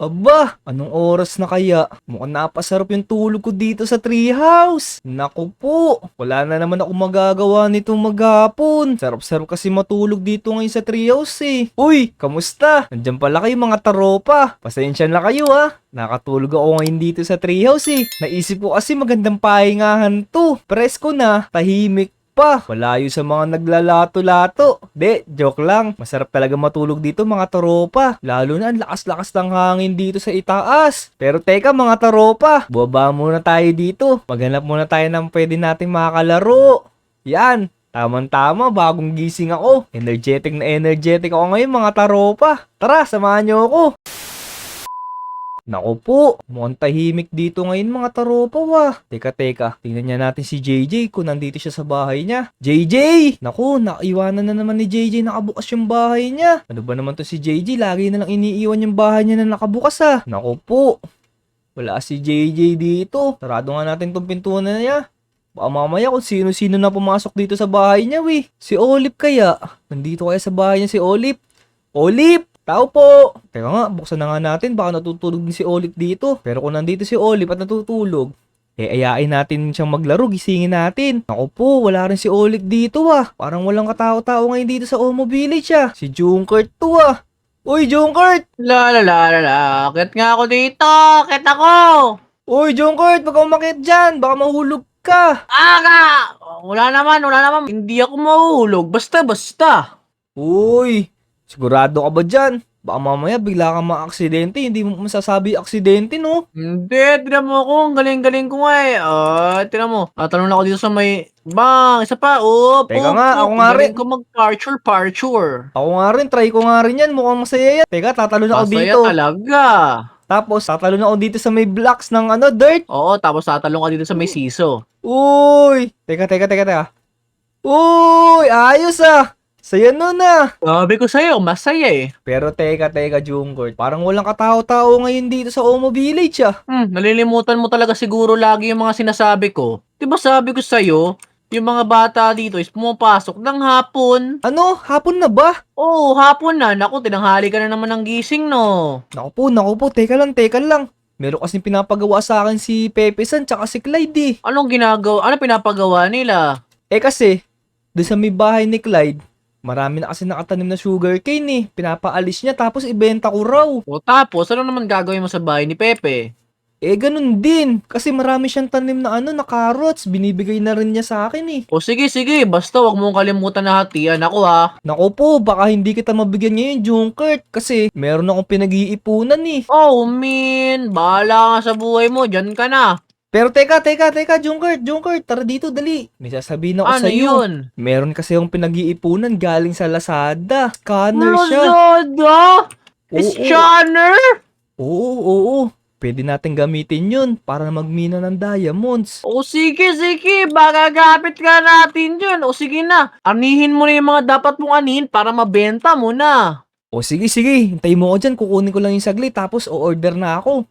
Aba, anong oras na kaya? Mukhang napasarap yung tulog ko dito sa treehouse. Naku po, wala na naman ako magagawa nito maghapon. Sarap-sarap kasi matulog dito ngayon sa treehouse eh. Uy, kamusta? Nandyan pala kayo mga taropa. Pasensya na kayo ha. Nakatulog ako ngayon dito sa treehouse eh. Naisip ko kasi magandang pahingahan to. Presko na, tahimik pa. Malayo sa mga naglalato-lato. De, joke lang. Masarap talaga matulog dito mga taropa. Lalo na ang lakas-lakas ng hangin dito sa itaas. Pero teka mga taropa, buwaba muna tayo dito. Maghanap muna tayo ng pwede nating makakalaro. Yan. Tamang-tama, bagong gising ako. Energetic na energetic ako ngayon mga taropa. Tara, samahan niyo ako. Nako po, mukhang tahimik dito ngayon mga taropa wa. Teka teka, tingnan niya natin si JJ kung nandito siya sa bahay niya. JJ! Naku, nakaiwanan na naman ni JJ nakabukas yung bahay niya. Ano ba naman to si JJ? Lagi na lang iniiwan yung bahay niya na nakabukas ah. Nako po, wala si JJ dito. Sarado nga natin tong pintuan na niya. Baka mamaya kung sino-sino na pumasok dito sa bahay niya, we. Si Olip kaya. Nandito kaya sa bahay niya si Olip. Olip! Tao po! Teka nga, buksan na nga natin. Baka natutulog din si Olip dito. Pero kung nandito si Olip at natutulog, eh ayain natin siyang maglaro, gisingin natin. Ako po, wala rin si Olip dito ah. Parang walang katao-tao ngayon dito sa Omo Village ah. Si Junkert to ah. Uy, Junkert! La la la la la, akit nga ako dito, akit ako! Uy, Junkert, wag kang umakit dyan. Baka mahulog ka. Aga! Wala naman, wala naman. Hindi ako mahuhulog, basta basta. Uy, sigurado ka ba dyan? Baka mamaya bigla kang maaksidente, hindi mo masasabi aksidente, no? Hindi, tinan mo ako, ang galing-galing ko nga eh. Ah, tinan mo, tatanong na ako dito sa may... Bang, isa pa, up, Teka up, nga, up. ako nga Galing rin. ko mag-parture, parture. Ako nga rin, try ko nga rin yan. Mukhang masaya yan. Teka, tatalon ako Masaya dito. talaga. Tapos, tatalon ako dito sa may blocks ng ano, dirt. Oo, tapos tatalong ka dito sa may siso. Uy! Teka, teka, teka, teka. Uy! Ayos ah! Saya nun ah! Sabi ko sa'yo, masaya eh. Pero teka, teka, Jungkook. Parang walang katao-tao ngayon dito sa Omo Village ah. Hmm, nalilimutan mo talaga siguro lagi yung mga sinasabi ko. Di ba sabi ko sa'yo, yung mga bata dito is pumapasok ng hapon. Ano? Hapon na ba? Oo, hapon na. Naku, tinanghali ka na naman ng gising, no? Naku po, naku po. Teka lang, teka lang. Meron kasing pinapagawa sa akin si Pepe San tsaka si Clyde eh. Anong ginagawa? Ano pinapagawa nila? Eh kasi, doon sa may bahay ni Clyde, marami na kasi nakatanim na sugarcane eh. Pinapaalis niya tapos ibenta ko raw. O tapos, ano naman gagawin mo sa bahay ni Pepe? Eh ganun din. Kasi marami siyang tanim na ano, na carrots. Binibigay na rin niya sa akin eh. O sige, sige. Basta wag mong kalimutan na hatian ako, ha? Naku po, baka hindi kita mabigyan ngayon, Junkert. Kasi meron akong pinag-iipunan eh. Oh, min. Bahala ka sa buhay mo. Diyan ka na. Pero teka, teka, teka, Junkert, Junkert, tara dito, dali. May sasabihin ako Ano sa'yo. yun? Meron kasi yung pinag-iipunan galing sa Lazada. Scanner siya. Lazada? Oo. Scanner? Oo, oo, oo. Pwede natin gamitin yun para magmina ng diamonds. O sige, sige. Baka gapit ka natin yun. O sige na. Anihin mo na yung mga dapat mong anihin para mabenta mo na. O sige, sige. Hintayin mo ko dyan. Kukunin ko lang yung saglit tapos o-order na ako.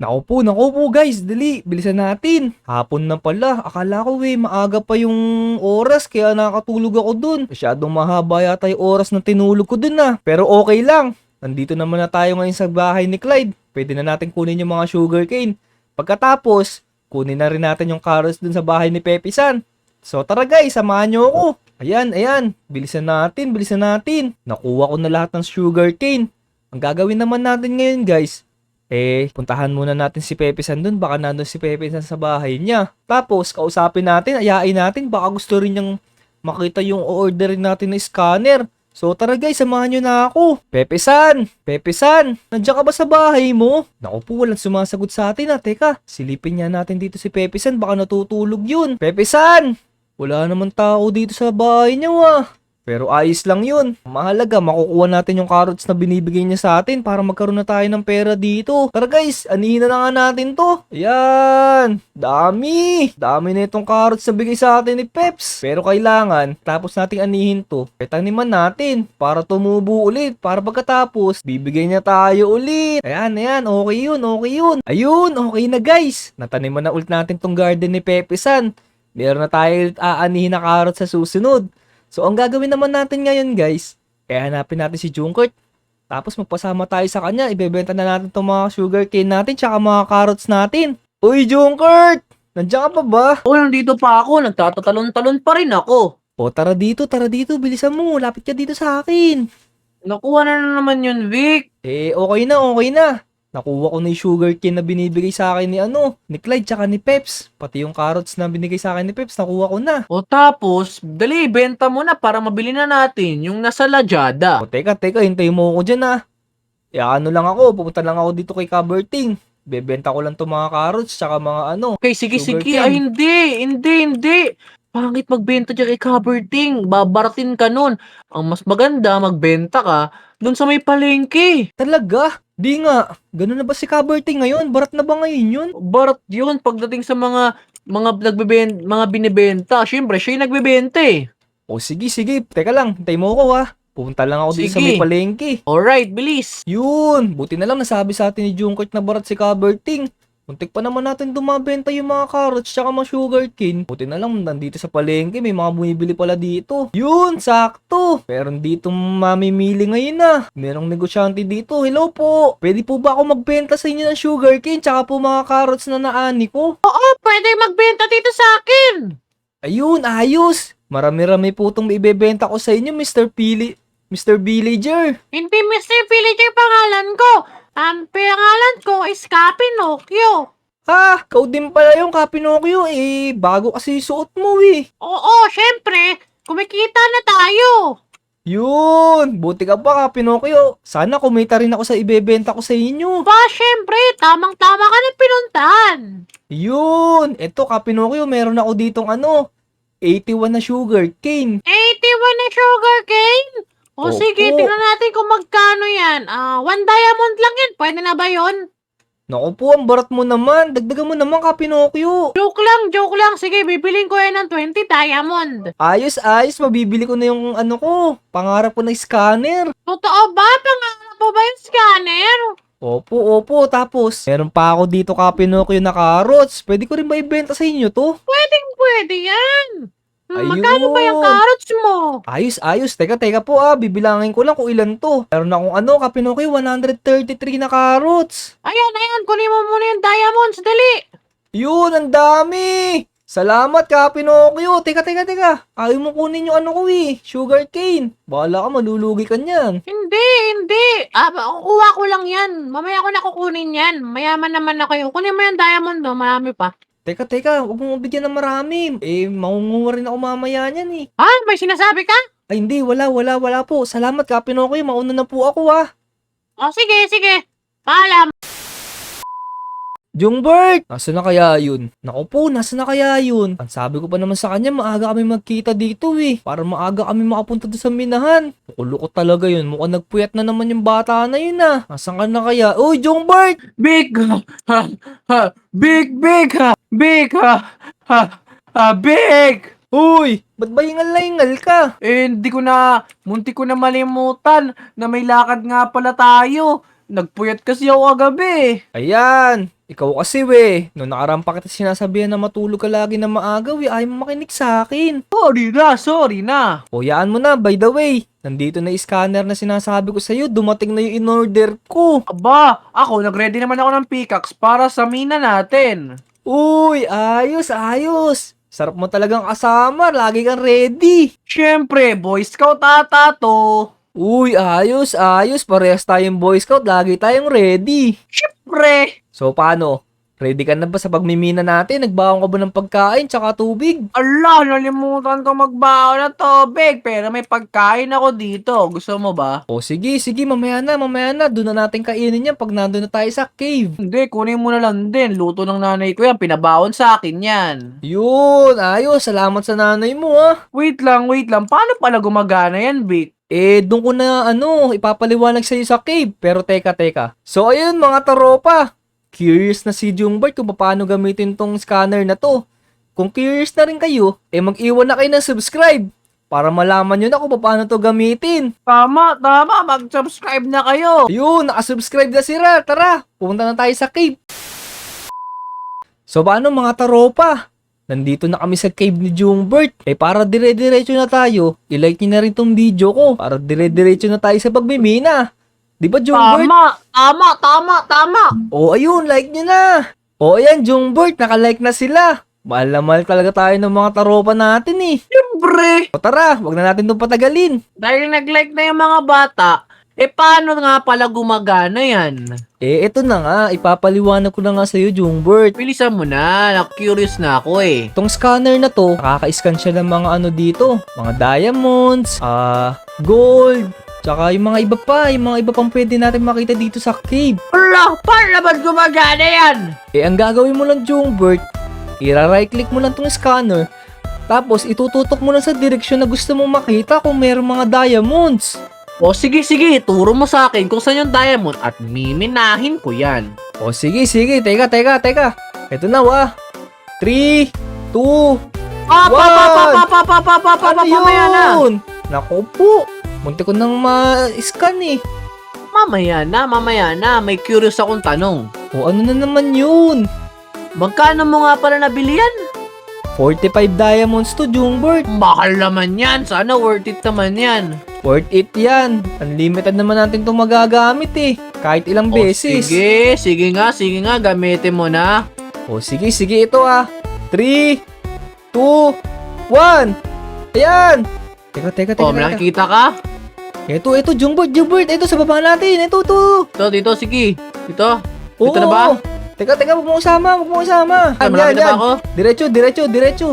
Naku po, naku po guys. Dali, bilisan natin. Hapon na pala. Akala ko eh, maaga pa yung oras kaya nakatulog ako dun. Masyadong mahaba yata yung oras na tinulog ko dun ah. Pero okay lang. Nandito naman na tayo ngayon sa bahay ni Clyde. Pwede na natin kunin yung mga sugarcane. Pagkatapos, kunin na rin natin yung carrots dun sa bahay ni Pepe San. So tara guys, samahan nyo ako. Ayan, ayan. Bilisan natin, bilisan natin. Nakuha ko na lahat ng sugarcane. Ang gagawin naman natin ngayon guys, eh, puntahan muna natin si Pepe San dun. Baka nandun si Pepe San sa bahay niya. Tapos, kausapin natin, ayain natin. Baka gusto rin niyang makita yung orderin natin na scanner. So tara guys, samahan nyo na ako. Pepe San! Pepe San! Nandiyan ka ba sa bahay mo? Naku po, walang sumasagot sa atin ah. Teka, silipin nga natin dito si Pepe San. Baka natutulog yun. Pepe San! Wala naman tao dito sa bahay niya ah. Pero ayos lang yun. Mahalaga, makukuha natin yung carrots na binibigay niya sa atin para magkaroon na tayo ng pera dito. Tara guys, anihin na nga natin to. Ayan, dami. Dami na itong carrots na bigay sa atin ni Peps. Pero kailangan, tapos nating anihin to, petaniman natin para tumubo ulit. Para pagkatapos, bibigay niya tayo ulit. Ayan, ayan, okay yun, okay yun. Ayun, okay na guys. Nataniman na ulit natin tong garden ni Pepe San. Meron na tayo aanihin na carrots sa susunod. So, ang gagawin naman natin ngayon, guys, eh hanapin natin si Junkert. Tapos magpasama tayo sa kanya, ibebenta na natin itong mga sugar cane natin tsaka mga carrots natin. Uy, Junkert! Nandiyan ka pa ba? O, nandito pa ako. Nagtatatalon-talon pa rin ako. O, tara dito, tara dito, bilisan mo, lapit ka dito sa akin. Nakuha na, na naman yun, Vic. Eh, okay na, okay na. Nakuha ko na yung sugar cane na binibigay sa akin ni ano, ni Clyde tsaka ni Peps. Pati yung carrots na binigay sa akin ni Peps, nakuha ko na. O tapos, dali, benta mo na para mabili na natin yung nasa Lajada. O, teka, teka, hintayin mo ako dyan ah. E, ano lang ako, pupunta lang ako dito kay Caberting. Bebenta ko lang itong mga carrots tsaka mga ano. Okay, sige, Sugar sige. cane. Ay, hindi, hindi, hindi. Pangit magbenta dyan kay Caberting. Babaratin ka nun. Ang mas maganda, magbenta ka dun sa may palengke. Talaga? Di nga. Ganun na ba si Caberting ngayon? Barat na ba ngayon yun? Barat yun pagdating sa mga mga nagbeben mga binibenta. Syempre, siya yung nagbebenta eh. O sige, sige. Teka lang, hintayin mo ako ah. Pupunta lang ako dito sa Sige. may palengke. Alright, bilis. Yun! Buti na lang nasabi sa atin ni Junkert na barat si Caberting. Muntik pa naman natin dumabenta yung mga carrots tsaka mga sugar cane. Buti na lang nandito sa palengke may mga bumibili pala dito. Yun! Sakto! Meron dito mamimili ngayon na. Merong negosyante dito. Hello po! Pwede po ba ako magbenta sa inyo ng sugar cane tsaka po mga carrots na naani ko? Oh, pwede magbenta dito sa akin. Ayun! Ayos! Marami-rami po itong ibebenta ko sa inyo Mr. Pili... Mr. Villager. Hindi Mr. Villager pangalan ko. Ang pangalan ko is Capinocchio. Ha? Kau din pala yung Kapinokyo eh. Bago kasi suot mo eh. Oo, syempre. Kumikita na tayo. Yun! Buti ka pa, Pinocchio. Sana kumita rin ako sa ibebenta ko sa inyo. Ba, syempre. Tamang-tama ka na pinuntahan. Yun! Eto, Pinocchio, meron ako ditong ano, 81 na sugar cane. 81 na sugar cane. O Opo. sige, tingnan natin kung magkano yan. Ah, one diamond lang yan. Pwede na ba yon? Naku po, ang barat mo naman. Dagdagan mo naman, Pinocchio. Joke lang, joke lang. Sige, bibiling ko yan ng 20 diamond. Ayos, ayos. Mabibili ko na yung ano ko. Pangarap ko na scanner. Totoo ba? Pangarap mo ba yung scanner? Opo, opo. Tapos, meron pa ako dito, Pinocchio na carrots. Pwede ko rin ba ibenta sa inyo to? Pwedeng pwede yan. Hmm, Ayun. Magkano ba yung carrots mo? Ayos, ayos. Teka, teka po ah. Bibilangin ko lang kung ilan to. Meron akong ano, Kapinoki, 133 na carrots. Ayan, ayan. Kunin mo muna yung diamonds. Dali. Yun, ang dami! Salamat ka, Pinocchio. Teka, teka, teka. Ayaw mo kunin yung ano ko eh. Sugar cane. Bahala ka, malulugi ka niyan. Hindi, hindi. Ah, ba- kukuha ko lang yan. Mamaya ko na kukunin yan. Mayaman naman ako yun. Kunin mo yung diamond mo. Marami pa. Teka, teka. Huwag mo bigyan ng marami. Eh, maungunga rin ako mamaya niyan eh. Ah, may sinasabi ka? Ay, hindi. Wala, wala, wala po. Salamat ka, Pinocchio. Mauna na po ako ah. Oh, sige, sige. Paalam. Jungbert! Nasaan na kaya yun? Naku po, nasaan na kaya yun? Ang sabi ko pa naman sa kanya, maaga kami magkita dito eh. Para maaga kami makapunta doon sa minahan. Lukulukot talaga yun. Mukhang nagpuyat na naman yung bata na yun ah. Nasaan ka na kaya? Uy, Jungbert! Big, ha, ha, big, big, ha, big, ha, ha, ha, big. Uy! Ba't ba hingal-hingal ka? Eh, hindi ko na, munti ko na malimutan na may lakad nga pala tayo. Nagpuyat kasi ako kagabi. Ayan! Ikaw kasi we. Noong nakaraan pa kita sinasabihan na matulog ka lagi na maaga we. Ayaw mo makinig sa akin. Sorry na, sorry na. O yaan mo na, by the way. Nandito na scanner na sinasabi ko sa'yo. Dumating na yung in-order ko. Aba, ako, nag-ready naman ako ng pickaxe para sa mina natin. Uy, ayos, ayos. Sarap mo talagang kasama. Lagi kang ready. Siyempre, Boy Scout ata to. Uy, ayos, ayos. Parehas tayong Boy Scout. Lagi tayong ready. Siyempre. So, paano? Ready ka na ba sa pagmimina natin? Nagbaon ka ba ng pagkain tsaka tubig? Ala, nalimutan ko magbaon ng tubig, pero may pagkain ako dito. Gusto mo ba? O sige, sige, mamaya na, mamaya na. Doon na natin kainin yan pag nandun na tayo sa cave. Hindi, kunin mo na lang din. Luto ng nanay ko yan. Pinabaon sa akin yan. Yun, ayos. Salamat sa nanay mo, ah. Wait lang, wait lang. Paano pala gumagana yan, Vic? Eh, doon ko na, ano, ipapaliwanag sa'yo sa cave. Pero teka, teka. So, ayun, mga taropa. Curious na si Jungbert kung paano gamitin tong scanner na to. Kung curious na rin kayo, eh mag-iwan na kayo ng subscribe para malaman nyo na kung paano to gamitin. Tama, tama. Mag-subscribe na kayo. Ayun, nakasubscribe na sila. Tara, pumunta na tayo sa cave. So, paano mga taropa? Nandito na kami sa cave ni Jungbert. Eh, para dire-diretso na tayo, ilike nyo na rin tong video ko. Para dire-diretso na tayo sa pagmimina. Di ba, Jungbert? Tama, tama, tama, tama. O, ayun, like nyo na. O, ayan, Jungbert, nakalike na sila. Mahal na mahal talaga tayo ng mga taropa natin eh. Siyempre, O tara, wag na natin itong patagalin. dahil nag-like na yung mga bata, eh paano nga pala gumagana yan? Eh, eto na nga, ipapaliwanag ko na nga sa'yo, Jungbert. Bilisan mo na, na-curious na ako eh. Itong scanner na to, nakaka-scan siya ng mga ano dito, mga diamonds, ah, gold, tsaka yung mga iba pa, yung mga iba pang pwede natin makita dito sa cave. Ala, paano naman gumagana yan? Eh, ang gagawin mo lang, Jungbert, i-right click mo lang tong scanner, tapos itututok mo lang sa direksyon na gusto mong makita kung mayroong mga diamonds. O sige, sige, turo mo sa akin kung saan yung diamond at miminahin ko yan. O sige, sige, teka, teka, teka. Ito na, wa. 3, 2, Pa, pa, pa, pa, What? pa, pa, pa, pa, pa, pa, ano mamaya na. yun? Naku po. Munti ko nang ma-scan eh. Mamaya na, mamaya na, may curious akong tanong. O ano na naman yun? Magkano mo nga pala nabili yan? 45 diamonds to, Jungbert. Mahal naman yan, sana worth it naman yan. Worth it yan. Unlimited naman natin itong magagamit eh. Kahit ilang O, beses. sige, sige nga, sige nga, gamitin mo na. O sige, sige ito ah. 3, 2, 1. Ayan. Teka, teka, teka. O, teka. nakikita ka? Ito, ito, Jungbert, Jungbert. Ito, sa baba natin. Ito, ito. Ito, dito, sige. Dito. Oo. Dito na ba? Teka, teka, huwag mo usama, huwag mo usama. Yan, malapit na ba ako? Diretso, diretso, diretso.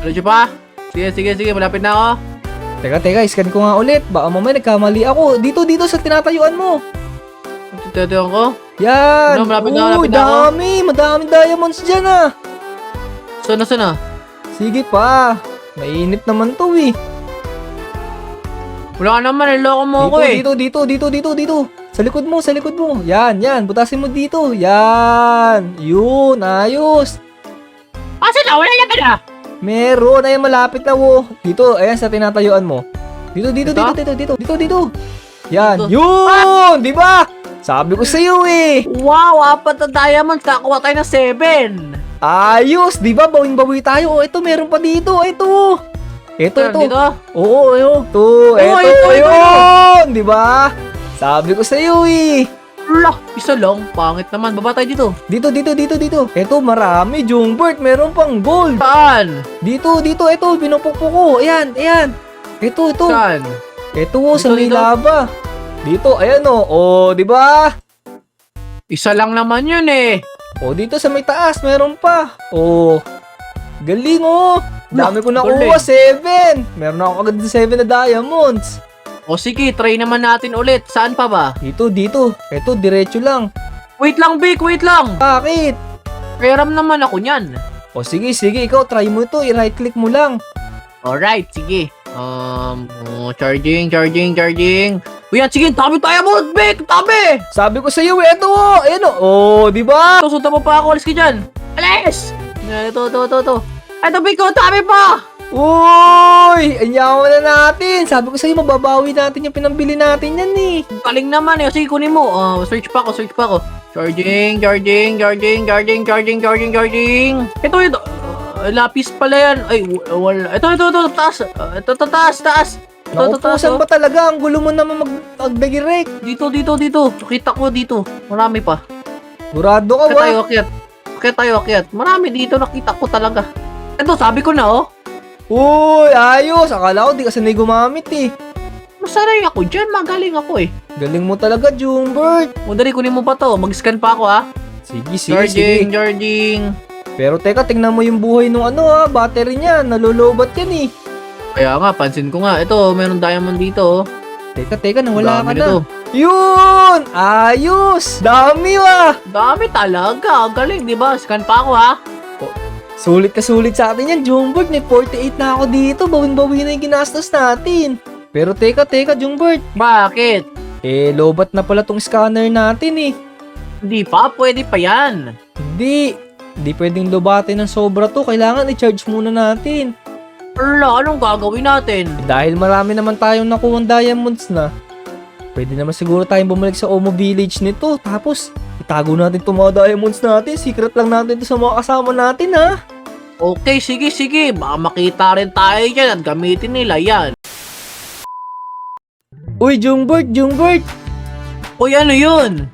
Diretso pa? Sige, sige, sige, malapit na ako. Teka, teka, scan ko nga ulit. Baka mamaya nagkamali ako. Dito, dito sa tinatayuan mo. Tututuyong ko. Yan. Ano, malapit na, malapit na ako. dami. Madami diamonds dyan ah. Sana, sana. Sige pa. Mainit naman to eh. Wala ka naman, niloko mo ako eh. Dito, dito, dito, dito, dito. Sa likod mo, sa likod mo. Yan, yan. Butasin mo dito. Yan. Yun, ayos. Asa na? Wala na pala. Meron. Ayan, malapit na wo. Dito, ayan sa tinatayuan mo. Dito, dito, Ito? dito, dito, dito, dito, dito. Yan, yun! Di ba? Sabi ko sa'yo eh. Wow, apat na diamond. Kakuha tayo ng 7. Ayos, di ba? Bawing-bawi tayo. Oh, ito, meron pa dito. Ito. Ito, ito. Dito. Oo, ayun. Ito, ito, ito, ito, yun. Di ba? Sabi ko sa'yo eh. Wala, isa lang. Pangit naman. Baba tayo dito. Dito, dito, dito, dito. Ito, marami. Jungbert, meron pang gold. Saan? Dito, dito, ito. Pinupukpok ko. Ayan, ayan. Ito, ito. Saan? Ito, oh, sa Dito, may dito. lava. Dito, ayan o. Oh. di ba? Isa lang naman yun eh. O, dito sa may taas, meron pa. O, galing oh. Dami ko nakuha, galing. 7. Meron ako agad 7 na diamonds. O sige, try naman natin ulit. Saan pa ba? Dito, dito. Ito, diretso lang. Wait lang, Vic. Wait lang. Bakit? Peram naman ako niyan. O, sige, sige. Ikaw, try mo ito. I-right click mo lang. Alright, sige. Um, oh, charging, charging, charging. Uy, yan, sige, tabi tayo mo, Vic, tabi! Sabi ko sa iyo, ito oh. Ayan oh. Oh, di ba? Susunta mo pa ako, alis ka dyan. Alis! Yan, Ito, ito, ito, ito. Ito, Vic, oh, tabi pa! Uy! Anyawan na natin. Sabi ko sa iyo, mababawi natin yung pinambili natin yan eh. Galing naman eh. Sige, kunin mo. Uh, search pa ako, search pa ako. Charging, charging, charging, charging, charging, charging, charging. Ito, ito. Uh, lapis pala yan. Ay, wala. Ito, ito, ito, taas. Uh, ito, ito, taas, taas. Ito, ito, po, taas. oh. ba talaga? Ang gulo mo naman mag mag-direct. Dito, dito, dito. Kita ko dito. Marami pa. Burado ka Kaya ba? tayo akyat. Kaya tayo akyat. Marami dito nakita ko talaga. Ito, sabi ko na oh. Uy, ayos. Akala ko di ka sanay gumamit eh. Masanay ako dyan. Magaling ako eh. Galing mo talaga, Jumbert. O, dali, kunin mo pa to. Mag-scan pa ako ah. Sige, sige, Charging, sige. charging. Pero teka, tingnan mo yung buhay nung ano ha, battery niya. Nalulobat yan eh. Kaya nga, pansin ko nga. Ito, meron diamond dito oh. Teka, teka, nawala ka Dami na. nito. Yun! Ayos! Dami ah! Dami talaga. Ang galing, di ba? Scan pa ako ha. Sulit ka sulit sa atin yan, Jungbert. May 48 na ako dito. Bawin-bawi na yung ginastos natin. Pero teka, teka, Jungbert. Bakit? Eh, lobat na pala tong scanner natin eh. Hindi pa, pwede pa yan. Hindi. Hindi pwedeng lobatin ng sobra to. Kailangan i-charge muna natin. Wala, anong gagawin natin? Eh, dahil marami naman tayong nakuha diamonds na. Pwede naman siguro tayong bumalik sa Omo Village nito. Tapos, itago natin itong mga diamonds natin. Secret lang natin ito sa mga kasama natin ha. Okay, sige, sige. Baka makita rin tayo dyan at gamitin nila yan. Uy, Jungbert, Jungbert. Uy, ano yun?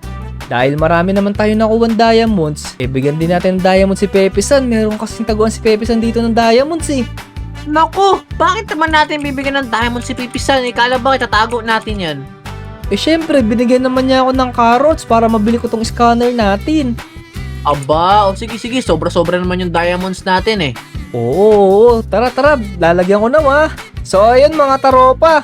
Dahil marami naman tayo nakuha diamonds, eh bigyan din natin ng diamonds si Pepe San. Meron kasing taguan si Pepe San dito ng diamonds eh. Naku, bakit naman natin bibigyan ng diamond si Pipisan? Ikala ba itatago natin yan? Eh syempre, binigyan naman niya ako ng carrots para mabili ko tong scanner natin. Aba, o sige sige, sobra-sobra naman yung diamonds natin eh. Oo, tara tara, lalagyan ko na ma. So ayun mga taropa,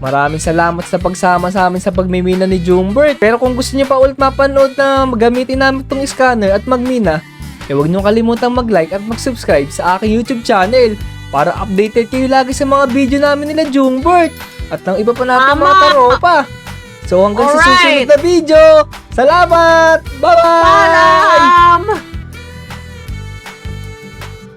maraming salamat sa pagsama sa amin sa pagmimina ni Jumbert. Pero kung gusto niyo pa ulit mapanood na gamitin namin tong scanner at magmina, eh huwag niyo kalimutang mag-like at mag-subscribe sa aking YouTube channel para updated kayo lagi sa mga video namin nila Jumbert at ng iba pa natin Tama! mga taropa. So hanggang sa Alright! susunod na video, salamat! Bye-bye! Paalam!